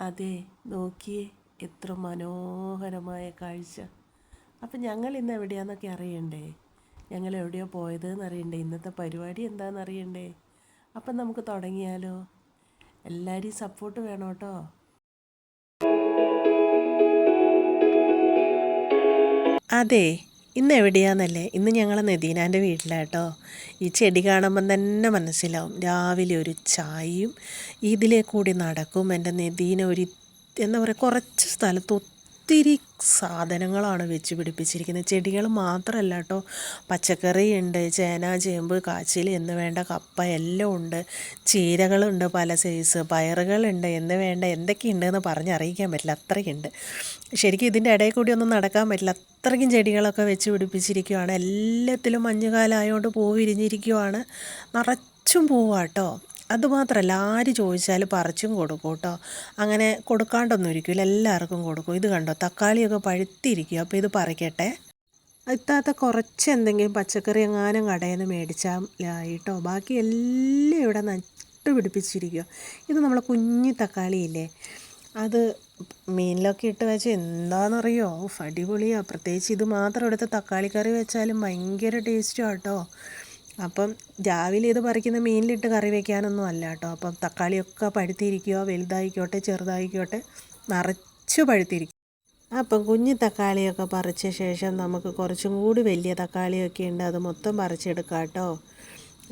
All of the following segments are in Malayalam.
അതെ നോക്കിയേ എത്ര മനോഹരമായ കാഴ്ച. അപ്പം ഞങ്ങൾ ഇന്ന് എവിടെയാണെന്നൊക്കെ അറിയണ്ടേ? ഞങ്ങൾ എവിടെയോ പോയതെന്ന് അറിയണ്ടേ? ഇന്നത്തെ പരിപാടി എന്താണെന്ന് അറിയണ്ടേ? അപ്പം നമുക്ക് തുടങ്ങിയാലോ? എല്ലാവരെയും സപ്പോർട്ട് വേണം കേട്ടോ. അതെ ഇന്ന് എവിടെയാന്നല്ലേ? ഇന്ന് ഞങ്ങൾ നദീനാന്റെ വീട്ടിലാട്ടോ. ഈ ചെടി കാണുമ്പം തന്നെ മനസ്സിലാവും. രാവിലെ ഒരു ചായയും ഇതിലെ കൂടി നടക്കും. എന്റെ നദീന ഒരു എന്താ പറയുക കുറച്ച് സ്ഥലത്ത് ഒത്തിരി സാധനങ്ങളാണ് വെച്ച് പിടിപ്പിച്ചിരിക്കുന്നത്. ചെടികൾ മാത്രമല്ല കേട്ടോ. പച്ചക്കറിയുണ്ട് ചേന ചേമ്പ് കാച്ചിൽ എന്ന് വേണ്ട കപ്പ എല്ലാം ഉണ്ട്. ചീരകളുണ്ട് പല സൈസ് പയറുകളുണ്ട് എന്ന് വേണ്ട എന്തൊക്കെയുണ്ടെന്ന് പറഞ്ഞറിയിക്കാൻ പറ്റില്ല അത്രയ്ക്കുണ്ട്. ശരിക്കും ഇതിന്റെ ഇടയിൽ കൂടി ഒന്നും നടക്കാൻ പറ്റില്ല. അത്രയ്ക്കും ചെടികളൊക്കെ വെച്ച് പിടിപ്പിച്ചിരിക്കുവാണ്. എല്ലാത്തിലും മഞ്ഞുകാലമായതുകൊണ്ട് പൂവിരിഞ്ഞിരിക്കുവാണ്. നിറച്ചും പൂവാട്ടോ അതുമാത്രമല്ല ആര് ചോദിച്ചാൽ പറിച്ചും കൊടുക്കും കേട്ടോ. അങ്ങനെ കൊടുക്കാണ്ടൊന്നും ഇരിക്കില്ല എല്ലാവർക്കും കൊടുക്കും. ഇത് കണ്ടോ തക്കാളിയൊക്കെ പഴുത്തിരിക്കും അപ്പോൾ ഇത് പറിക്കട്ടെ. ഇത്താത്ത കുറച്ച് എന്തെങ്കിലും പച്ചക്കറി എങ്ങാനും കടയിൽ നിന്ന് മേടിച്ചാൽ കേട്ടോ ബാക്കി എല്ലാം ഇവിടെ നട്ടു പിടിപ്പിച്ചിരിക്കുക ഇത് നമ്മളെ കുഞ്ഞു തക്കാളിയില്ലേ അത് മീനിലൊക്കെ ഇട്ട് വെച്ച് എന്താണെന്നറിയോ? അടിപൊളിയാണ് പ്രത്യേകിച്ച് ഇത് മാത്രം എടുത്ത് തക്കാളിക്കറി വെച്ചാലും ഭയങ്കര ടേസ്റ്റാണ് കേട്ടോ. അപ്പം രാവിലെ ഇത് പറിക്കുന്ന മീനിലിട്ട് കറി വയ്ക്കാനൊന്നും അല്ല കേട്ടോ. അപ്പം തക്കാളിയൊക്കെ പഴുത്തിരിക്കുകയോ വലുതായിക്കോട്ടെ ചെറുതായിക്കോട്ടെ? നിറച്ച് പഴുത്തിരിക്കും. അപ്പം കുഞ്ഞു തക്കാളിയൊക്കെ പറിച്ച ശേഷം നമുക്ക് കുറച്ചും കൂടി വലിയ തക്കാളിയൊക്കെ ഉണ്ട്. അത് മൊത്തം പറിച്ചെടുക്കാം കേട്ടോ.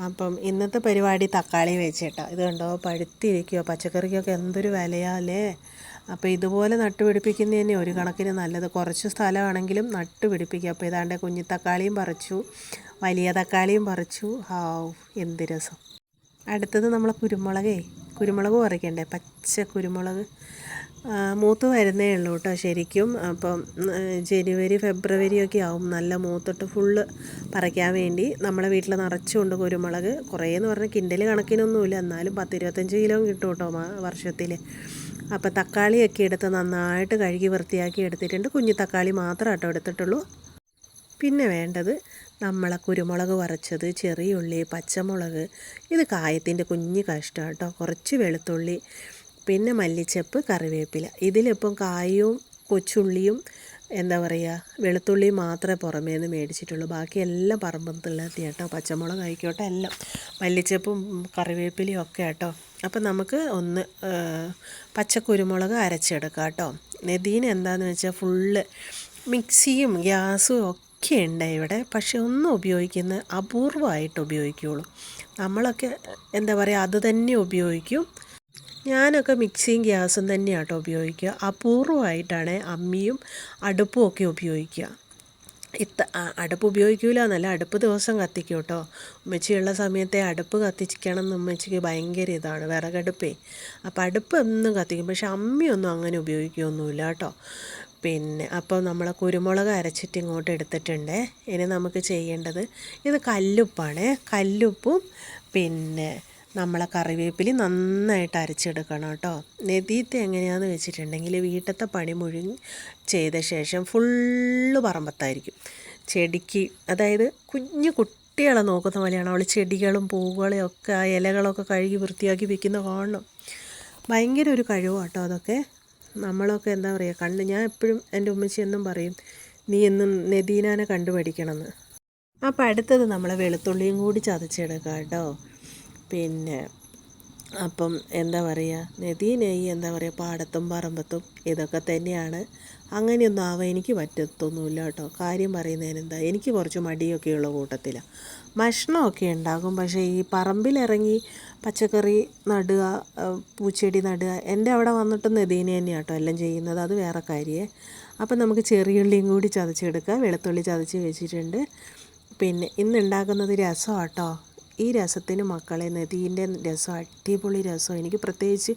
അപ്പം ഇന്നത്തെ പരിപാടി തക്കാളി വെച്ചിട്ടാണ് ഇത് കണ്ടോ? പഴുത്തിരിക്കുകയോ പച്ചക്കറിക്കൊക്കെ എന്തൊരു വിലയാലേ അപ്പോൾ ഇതുപോലെ നട്ടുപിടിപ്പിക്കുന്നത് തന്നെ ഒരു കണക്കിന് നല്ലത്. കുറച്ച് സ്ഥലമാണെങ്കിലും നട്ടുപിടിപ്പിക്കുക. അപ്പോൾ ഇതാണ്ട് കുഞ്ഞി തക്കാളിയും പറിച്ചു വലിയ തക്കാളിയും പറിച്ചു. ഹാവ് എന്ത് രസം. അടുത്തത് നമ്മൾ കുരുമുളകേ. കുരുമുളക് പറിക്കണ്ടേ? പച്ച കുരുമുളക്. മൂത്ത് വരുന്നേ ഉള്ളൂ കേട്ടോ ശരിക്കും. അപ്പം ജനുവരി ഫെബ്രുവരി ഒക്കെ ആവും നല്ല മൂത്തിട്ട് ഫുള്ള് പറിക്കാൻ വേണ്ടി. നമ്മളെ വീട്ടിൽ നിറച്ചുകൊണ്ട് കുരുമുളക്. കുറേ എന്ന് പറഞ്ഞാൽ കിൻഡൽ കണക്കിനൊന്നുമില്ല. എന്നാലും പത്ത് ഇരുപത്തഞ്ച് കിലോ കിട്ടും കേട്ടോ വർഷത്തിൽ അപ്പോൾ തക്കാളിയൊക്കെ എടുത്ത് നന്നായിട്ട് കഴുകി വൃത്തിയാക്കി എടുത്തിട്ടുണ്ട്. കുഞ്ഞു തക്കാളി മാത്രം കേട്ടോ എടുത്തിട്ടുള്ളൂ. പിന്നെ വേണ്ടത് നമ്മളെ കുരുമുളക് വറച്ചത് ചെറിയുള്ളി പച്ചമുളക്. ഇത് കായത്തിന്റെ കുഞ്ഞ് കഷ്ടം കേട്ടോ. കുറച്ച് വെളുത്തുള്ളി പിന്നെ മല്ലിച്ചപ്പ് കറിവേപ്പില. ഇതിലിപ്പം കായവും കൊച്ചുള്ളിയും എന്താ പറയുക വെളുത്തുള്ളി മാത്രമേ പുറമേ നിന്ന് മേടിച്ചിട്ടുള്ളൂ. ബാക്കി എല്ലാം പറമ്പത്തുള്ള കേട്ടോ. പച്ചമുളക് ആയിക്കോട്ടെ എല്ലാം. മല്ലിച്ചപ്പും കറിവേപ്പിലയും ഒക്കെ കേട്ടോ. അപ്പം നമുക്ക് ഒന്ന് പച്ചക്കുരുമുളക് അരച്ചെടുക്കാം കേട്ടോ. നദീന് എന്താണെന്ന് വെച്ചാൽ ഫുള്ള് മിക്സിയും ഗ്യാസും ഒക്കെ ഉണ്ട് ഇവിടെ. പക്ഷെ ഒന്നും ഉപയോഗിക്കുന്ന അപൂർവമായിട്ട് ഉപയോഗിക്കുകയുള്ളൂ നമ്മളൊക്കെ എന്താ പറയുക അത് തന്നെ ഉപയോഗിക്കും. ഞാനൊക്കെ മിക്സിയും ഗ്യാസും തന്നെയാട്ടോ ഉപയോഗിക്കുക. അപൂർവമായിട്ടാണ് അമ്മിയും അടുപ്പും ഒക്കെ ഉപയോഗിക്കുക. ഇത്ത അടുപ്പ് ഉപയോഗിക്കില്ല എന്നല്ല അടുപ്പ് ദിവസം കത്തിക്കും കേട്ടോ ഉമ്മച്ചിയുള്ള സമയത്തെ അടുപ്പ് കത്തിക്കണം എന്ന് ഉമ്മച്ചിക്ക് ഭയങ്കര ഇതാണ് വിറകടുപ്പേ. അപ്പോൾ അടുപ്പ് എന്നും കത്തിക്കും പക്ഷെ അമ്മയൊന്നും അങ്ങനെ ഉപയോഗിക്കുകയൊന്നുമില്ല കേട്ടോ. പിന്നെ അപ്പോൾ നമ്മൾ കുരുമുളക് അരച്ചിട്ട് ഇങ്ങോട്ട് എടുത്തിട്ടുണ്ട്. ഇനി നമുക്ക് ചെയ്യേണ്ടത് ഇത് കല്ലുപ്പാണ്. കല്ലുപ്പും പിന്നെ നമ്മളെ കറിവേപ്പിലി നന്നായിട്ട് അരച്ചെടുക്കണം കേട്ടോ. നെതീത്ത് എങ്ങനെയാണെന്ന് വെച്ചിട്ടുണ്ടെങ്കിൽ വീട്ടത്തെ പണി മുഴുവൻ ചെയ്ത ശേഷം ഫുള്ള് പറമ്പത്തായിരിക്കും. ചെടിക്ക് അതായത് കുഞ്ഞു കുട്ടികളെ നോക്കുന്ന പോലെയാണ് അവൾ ചെടികളും പൂവുകളും ഒക്കെ ആ ഇലകളൊക്കെ കഴുകി വൃത്തിയാക്കി വെക്കുന്ന കാണണം. ഭയങ്കര ഒരു കഴിവാട്ടോ അതൊക്കെ. നമ്മളൊക്കെ എന്താ പറയുക കണ്ട് ഞാൻ എപ്പോഴും എന്റെ ഉമ്മച്ചി എന്നും പറയും നീ എന്നും നദീനാനെ കണ്ടുപഠിക്കണമെന്ന്. അപ്പം അടുത്തത് നമ്മളെ വെളുത്തുള്ളിയും കൂടി ചതച്ചെടുക്കാം കേട്ടോ. പിന്നെ അപ്പം എന്താ പറയുക നദീനെയ്യ് എന്താ പറയുക പാടത്തും പറമ്പത്തും ഇതൊക്കെ തന്നെയാണ്. അങ്ങനെയൊന്നും ആവാൻ എനിക്ക് പറ്റത്തൊന്നുമില്ല കേട്ടോ. കാര്യം പറയുന്നതിന് എന്താ എനിക്ക് കുറച്ച് മടിയൊക്കെയുള്ള കൂട്ടത്തിലാണ് ഭക്ഷണമൊക്കെ ഉണ്ടാകും പക്ഷേ ഈ പറമ്പിലിറങ്ങി പച്ചക്കറി നടുക പൂച്ചെടി നടുക എന്റെ അവിടെ വന്നിട്ട് നദീനെ തന്നെയാണ് കേട്ടോ എല്ലാം ചെയ്യുന്നത്. അത് വേറെ കാര്യമേ അപ്പം നമുക്ക് ചെറിയുള്ളിയും കൂടി ചതച്ചെടുക്കുക വെളുത്തുള്ളി ചതച്ച് വെച്ചിട്ടുണ്ട്. പിന്നെ ഇന്ന് ഉണ്ടാക്കുന്നത് രസമാണ് ഈ രസത്തിന് മക്കളെ നദീന്റെ രസം അടിപൊളി രസം. എനിക്ക് പ്രത്യേകിച്ച്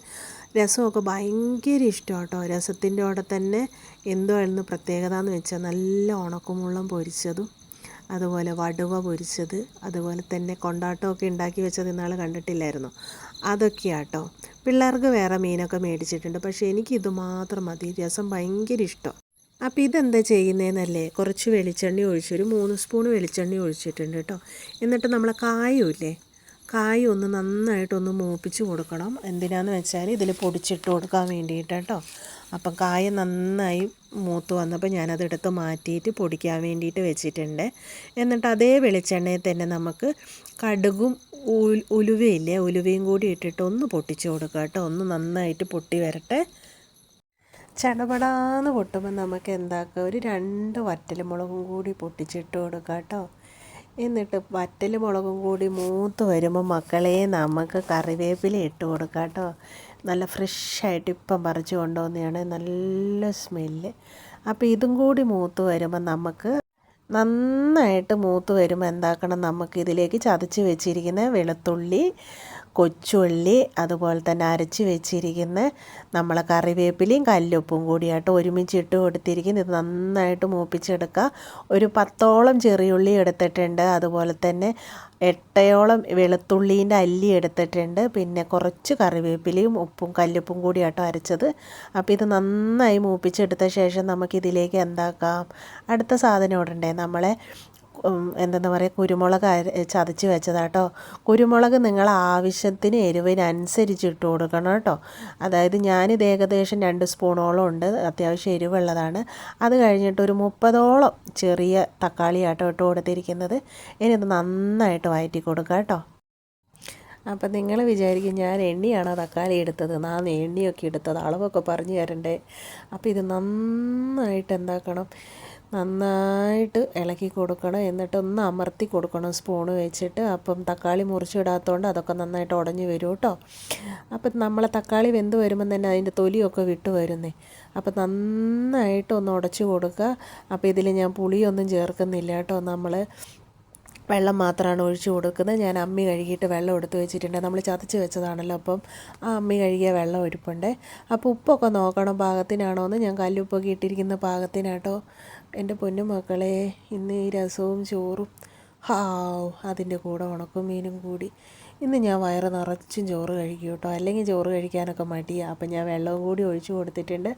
രസമൊക്കെ ഭയങ്കര ഇഷ്ടം കേട്ടോ രസത്തിന്റെ കൂടെ തന്നെ എന്തുവായിരുന്നു പ്രത്യേകത എന്ന് വെച്ചാൽ നല്ല ഉണക്കമുള്ളം പൊരിച്ചതും അതുപോലെ വടുവ പൊരിച്ചത് അതുപോലെ തന്നെ കൊണ്ടാട്ടമൊക്കെ ഉണ്ടാക്കി വെച്ചത് ഇന്നാൾ കണ്ടിട്ടില്ലായിരുന്നു. അതൊക്കെയാട്ടോ. പിള്ളേർക്ക് വേറെ മീനൊക്കെ മേടിച്ചിട്ടുണ്ട്. പക്ഷേ എനിക്കിത് മാത്രം മതി. രസം ഭയങ്കര ഇഷ്ടം. അപ്പോൾ ഇതെന്താ ചെയ്യുന്നതെന്നല്ലേ കുറച്ച് വെളിച്ചെണ്ണ ഒഴിച്ച് ഒരു മൂന്ന് സ്പൂൺ വെളിച്ചെണ്ണ ഒഴിച്ചിട്ടുണ്ട് കേട്ടോ. എന്നിട്ട് നമ്മൾ കായുമില്ലേ കായ ഒന്ന് നന്നായിട്ടൊന്ന് മൂപ്പിച്ച് കൊടുക്കണം. എന്തിനാന്ന് വെച്ചാൽ ഇതിൽ പൊടിച്ചിട്ട് കൊടുക്കാൻ വേണ്ടിയിട്ട് കേട്ടോ. അപ്പം കായ നന്നായി മൂത്ത് വന്നപ്പോൾ ഞാനതെടുത്ത് മാറ്റിയിട്ട് പൊടിക്കാൻ വേണ്ടിയിട്ട് വെച്ചിട്ടുണ്ട്. എന്നിട്ട് അതേ വെളിച്ചെണ്ണയിൽ തന്നെ നമുക്ക് കടുകും ഉലുവയില്ലേ? ഉലുവയും കൂടി ഇട്ടിട്ട് ഒന്ന് പൊട്ടിച്ച് കൊടുക്കുക കേട്ടോ. ഒന്ന് നന്നായിട്ട് പൊട്ടി വരട്ടെ. ചടപടാന്ന് പൊട്ടുമ്പോൾ നമുക്ക് എന്താക്കുക ഒരു രണ്ട് വറ്റൽമുളകും കൂടി പൊട്ടിച്ചിട്ട് കൊടുക്കുക കേട്ടോ. എന്നിട്ട് വറ്റൽ മുളകും കൂടി മൂത്ത് വരുമ്പോൾ മക്കളെ നമുക്ക് കറിവേപ്പില ഇട്ട് കൊടുക്കാം കേട്ടോ. നല്ല ഫ്രഷായിട്ട് ഇപ്പം പറിച്ചു കൊണ്ടുവന്നതാണ്. നല്ല സ്മെല്ല്. അപ്പോൾ ഇതും കൂടി മൂത്ത് വരുമ്പോൾ നമുക്ക് നന്നായിട്ട് മൂത്ത് വരുമ്പോൾ എന്താക്കണം? നമുക്ക് ഇതിലേക്ക് ചതച്ച് വെച്ചിരിക്കുന്ന വെളുത്തുള്ളി കൊച്ചുള്ളി അതുപോലെ തന്നെ അരച്ച് വെച്ചിരിക്കുന്ന നമ്മളെ കറിവേപ്പിലയും കല്ലുപ്പും കൂടിയായിട്ട് ഒരുമിച്ച് ഇട്ട് കൊടുത്തിരിക്കുന്നത്. ഇത് നന്നായിട്ട് മൂപ്പിച്ചെടുക്കുക. ഒരു പത്തോളം ചെറിയുള്ളി എടുത്തിട്ടുണ്ട്. അതുപോലെ തന്നെ എട്ടയോളം വെളുത്തുള്ളീന്റെ അല്ലി എടുത്തിട്ടുണ്ട്. പിന്നെ കുറച്ച് കറിവേപ്പിലയും ഉപ്പും കല്ലുപ്പും കൂടിയാട്ടോ അരച്ചത്. അപ്പോൾ ഇത് നന്നായി മൂപ്പിച്ചെടുത്ത ശേഷം നമുക്കിതിലേക്ക് എന്താക്കാം? അടുത്ത സാധനം ഇടണ്ടേ? നമ്മളെ എന്തെന്ന് പറയുക കുരുമുളക് ചതച്ച് വെച്ചതാട്ടോ കുരുമുളക് നിങ്ങൾ ആവശ്യത്തിന് എരിവിനനുസരിച്ച് ഇട്ട് കൊടുക്കണം കേട്ടോ. അതായത് ഞാനിത് ഏകദേശം രണ്ട് സ്പൂണോളം ഉണ്ട് അത്യാവശ്യം എരിവുള്ളതാണ്. അത് കഴിഞ്ഞിട്ട് ഒരു മുപ്പതോളം ചെറിയ തക്കാളിയാട്ടോ ഇട്ട് കൊടുത്തിരിക്കുന്നത്. ഇനി ഇത് നന്നായിട്ട് വയറ്റി കൊടുക്കുക കേട്ടോ. അപ്പം നിങ്ങൾ വിചാരിക്കും ഞാൻ എണ്ണിയാണോ തക്കാളി എടുത്തത്? നാ എണ്ണിയൊക്കെ എടുത്തത്. അളവൊക്കെ പറഞ്ഞു തരണ്ടേ. അപ്പോൾ ഇത് നന്നായിട്ട് എന്താക്കണം? നന്നായിട്ട് ഇളക്കി കൊടുക്കണം. എന്നിട്ട് ഒന്ന് അമർത്തി കൊടുക്കണം സ്പൂണ് വെച്ചിട്ട്. അപ്പം തക്കാളി മുറിച്ചിടാത്തതുകൊണ്ട് അതൊക്കെ നന്നായിട്ട് ഉടഞ്ഞു വരും കേട്ടോ അപ്പം നമ്മളെ തക്കാളി വെന്ത് വരുമ്പം തന്നെ അതിന്റെ തൊലിയൊക്കെ വിട്ട് വരുന്നേ. അപ്പം നന്നായിട്ട് ഒന്ന് ഉടച്ചു കൊടുക്കുക. അപ്പോൾ ഇതിൽ ഞാൻ പുളിയൊന്നും ചേർക്കുന്നില്ല കേട്ടോ നമ്മൾ വെള്ളം മാത്രമാണ് ഒഴിച്ചു കൊടുക്കുന്നത്. ഞാൻ അമ്മി കഴുകിയിട്ട് വെള്ളം എടുത്ത് വെച്ചിട്ടുണ്ട്. നമ്മൾ ചതച്ച് വെച്ചതാണല്ലോ. അപ്പം ആ അമ്മി കഴുകിയ വെള്ളം ഒഴിപ്പുണ്ട് അപ്പോൾ ഉപ്പൊക്കെ നോക്കണം. പാകത്തിനാണോ എന്ന് ഞാൻ കല്ലുപ്പൊക്കെ ഇട്ടിരിക്കുന്ന പാകത്തിനാട്ടോ എന്റെ പൊന്നു മക്കളെ ഇന്ന് ഈ രസവും ചോറും ഹാവ് അതിന്റെ കൂടെ ഉണക്കും മീനും കൂടി. ഇന്ന് ഞാൻ വയറ് നിറച്ചും ചോറ് കഴിക്കും കേട്ടോ. അല്ലെങ്കിൽ ചോറ് കഴിക്കാനൊക്കെ മടിയാണ് അപ്പം ഞാൻ വെള്ളവും കൂടി ഒഴിച്ചു കൊടുത്തിട്ടുണ്ട്.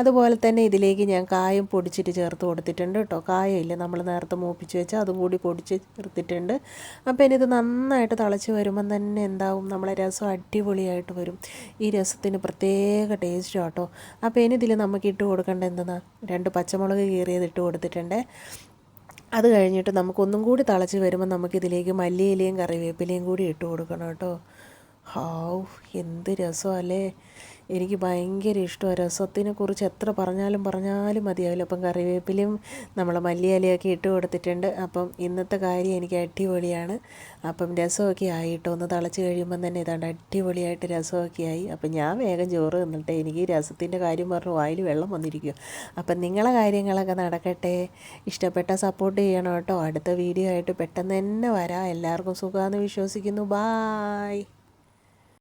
അതുപോലെ തന്നെ ഇതിലേക്ക് ഞാൻ കായം പൊടിച്ചിട്ട് ചേർത്ത് കൊടുത്തിട്ടുണ്ട് കേട്ടോ. കായമില്ല നമ്മൾ നേരത്തെ മൂപ്പിച്ച് വെച്ച് അതും കൂടി പൊടിച്ച് ചേർത്തിട്ടുണ്ട്. അപ്പോൾ ഇനി ഇത് നന്നായിട്ട് തിളച്ച് വരുമ്പം തന്നെ എന്താവും? നമ്മളെ രസം അടിപൊളിയായിട്ട് വരും. ഈ രസത്തിന് പ്രത്യേക ടേസ്റ്റ് കേട്ടോ. അപ്പോൾ ഇനി ഇതിൽ നമുക്ക് ഇട്ട് കൊടുക്കേണ്ട എന്തെന്നാ? രണ്ട് പച്ചമുളക് കീറിയത് ഇട്ട് കൊടുത്തിട്ടുണ്ട്. അത് കഴിഞ്ഞിട്ട് നമുക്കൊന്നും കൂടി തിളച്ച് വരുമ്പോൾ നമുക്കിതിലേക്ക് മല്ലിയിലയും കറിവേപ്പിലയും കൂടി ഇട്ട് കൊടുക്കണം കേട്ടോ. ഹാവ് എന്ത് രസമല്ലേ? എനിക്ക് ഭയങ്കര ഇഷ്ടമാണ് രസത്തിനെ കുറിച്ച് എത്ര പറഞ്ഞാലും പറഞ്ഞാലും മതിയാവില്ല. അപ്പം കറിവേപ്പിലയും നമ്മൾ മല്ലിയിലയൊക്കെ ഇട്ട് കൊടുത്തിട്ടുണ്ട്. അപ്പം ഇന്നത്തെ കാര്യം എനിക്ക് അടിപൊളിയാണ്. അപ്പം രസമൊക്കെ ആയിട്ടോ? ഒന്ന് തിളച്ച് കഴിയുമ്പം തന്നെ ഇതാണ്ട് അടിപൊളിയായിട്ട് രസമൊക്കെ ആയി. അപ്പം ഞാൻ വേഗം ചോറ് തന്നിട്ട്. എനിക്ക് രസത്തിന്റെ കാര്യം പറഞ്ഞു വായിൽ വെള്ളം വന്നിരിക്കും അപ്പം നിങ്ങളെ കാര്യങ്ങളൊക്കെ നടക്കട്ടെ. ഇഷ്ടപ്പെട്ട സപ്പോർട്ട് ചെയ്യണം കേട്ടോ. അടുത്ത വീഡിയോ ആയിട്ട് പെട്ടെന്ന് തന്നെ വരാം. എല്ലാവർക്കും സുഖമാണെന്ന് വിശ്വസിക്കുന്നു. ബായ്